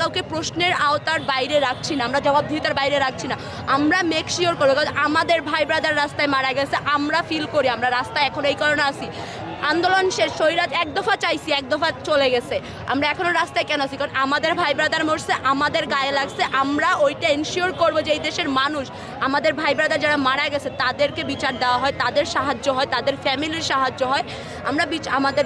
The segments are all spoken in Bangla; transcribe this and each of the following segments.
কাউকে প্রশ্নের আওতার বাইরে রাখছি না, আমরা জবাবদিহিতার বাইরে রাখছি না। আমরা মেক শিওর করব, কারণ আমাদের ভাই ব্রাদার রাস্তায় মারা গেছে, আমরা ফিল করি, আমরা রাস্তায় এখন এই কারণে আসি আন্দোলন শেষ সৈরাজ এক দফা চাইছি, এক দফা চলে গেছে। আমরা এখনও রাস্তায় কেন আছি? কারণ আমাদের ভাই ব্রাদার মরছে, আমাদের গায়ে লাগছে, আমরা ওইটা এনশিওর করব যে এই দেশের মানুষ, আমাদের ভাই ব্রাদার যারা মারা গেছে, তাদেরকে বিচার দেওয়া হয়, তাদের সাহায্য হয়, তাদের ফ্যামিলির সাহায্য হয়। আমরা আমাদের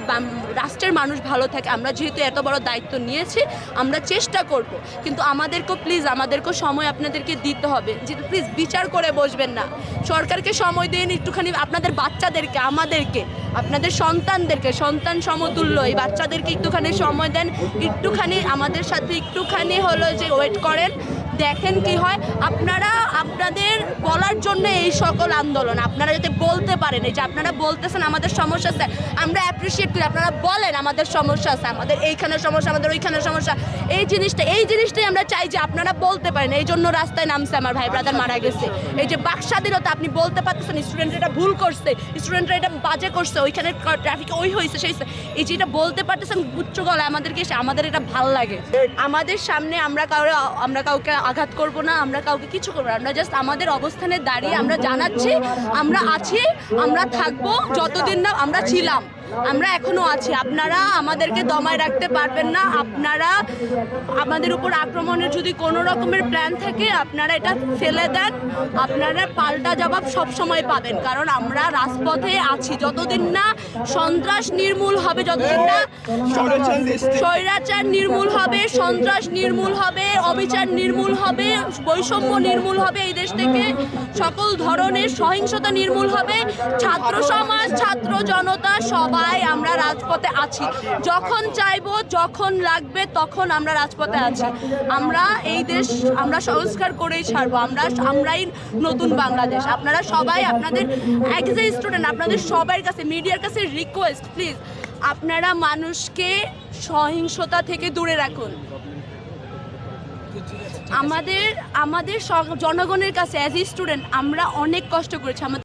রাষ্ট্রের মানুষ ভালো থাকে, আমরা যেহেতু এত বড় দায়িত্ব নিয়েছি, আমরা চেষ্টা করব। কিন্তু আমাদেরকেও প্লিজ আমাদেরকেও সময় আপনাদেরকে দিতে হবে। যে প্লিজ বিচার করে বসবেন না। সরকারকে সময় দিন একটুখানি আপনাদের বাচ্চাদেরকে, আমাদেরকে, আপনাদের সন্তানদেরকে, সন্তান সমতুল্য, এই বাচ্চাদেরকে একটুখানি সময় দেন। একটুখানি আমাদের সাথে একটুখানি হলো যে ওয়েট করেন, দেখেন কি হয়। আপনারা আপনাদের বলার জন্য এই সকল আন্দোলন আপনারা যাতে বলতে পারেন এই যে আপনারা বলতেছেন আমাদের সমস্যা আছে আমরা অ্যাপ্রিসিয়েট করি আপনারা বলেন আমাদের সমস্যা আছে আমাদের এইখানে সমস্যা আমাদের ওইখানে সমস্যা এই জিনিসটা এই জিনিসটাই আমরা চাই যে আপনারা বলতে পারেন এই জন্য রাস্তায় নামছে আমার ভাই ব্রাদার মারা গেছে। এই যে বাক স্বাধীনতা আপনি বলতে পারতেছেন স্টুডেন্টরা এটা ভুল করছে স্টুডেন্টরা এটা বাজে করছে ওইখানে ট্রাফিক ওই হয়েছে সেই এই যে এটা বলতে পারতেছেন উচ্চ গলায় আমাদেরকে এসে আমাদের এটা ভালো লাগে। আমাদের সামনে আমরা কাউকে আমরা কাউকে আঘাত করব না আমরা কাউকে কিছু করব না আমরা জাস্ট আমাদের অবস্থানে দাঁড়িয়ে আমরা জানাচ্ছি আমরা আছি আমরা থাকব যতদিন না আমরা ছিলাম। আমরা এখনও আছি। আপনারা আমাদেরকে দমায় রাখতে পারবেন না। আপনারা আমাদের উপর আক্রমণের যদি কোনো রকমের প্ল্যান থাকে আপনারা এটা ফেলে দেন। আপনারা পাল্টা জবাব সব সময় পাবেন। কারণ আমরা রাজপথে আছি। যতদিন না সন্ত্রাস নির্মূল হবে যতদিন না স্বৈরাচার নির্মূল হবে সন্ত্রাস নির্মূল হবে অবিচার নির্মূল হবে বৈষম্য নির্মূল হবে এই দেশ থেকে সকল ধরনের সহিংসতা নির্মূল হবে। ছাত্র সমাজ ছাত্র জনতা সবাই আমরা রাজপথে আছি। যখন চাইব, যখন লাগবে, তখন আমরা রাজপথে আছি। আমরা এই দেশ, আমরা সংস্কার করেই ছাড়বো। আমরা, আমরাই নতুন বাংলাদেশ। আপনারা সবাই আপনাদের অ্যাজ এ স্টুডেন্ট আপনাদের সবার কাছে মিডিয়ার কাছে রিকোয়েস্ট প্লিজ আপনারা মানুষকে সহিংসতা থেকে দূরে রাখুন। আমাদের আমাদের জনগণের কাছে অ্যাজ এ স্টুডেন্ট আমরা অনেক কষ্ট করেছি। আমাদের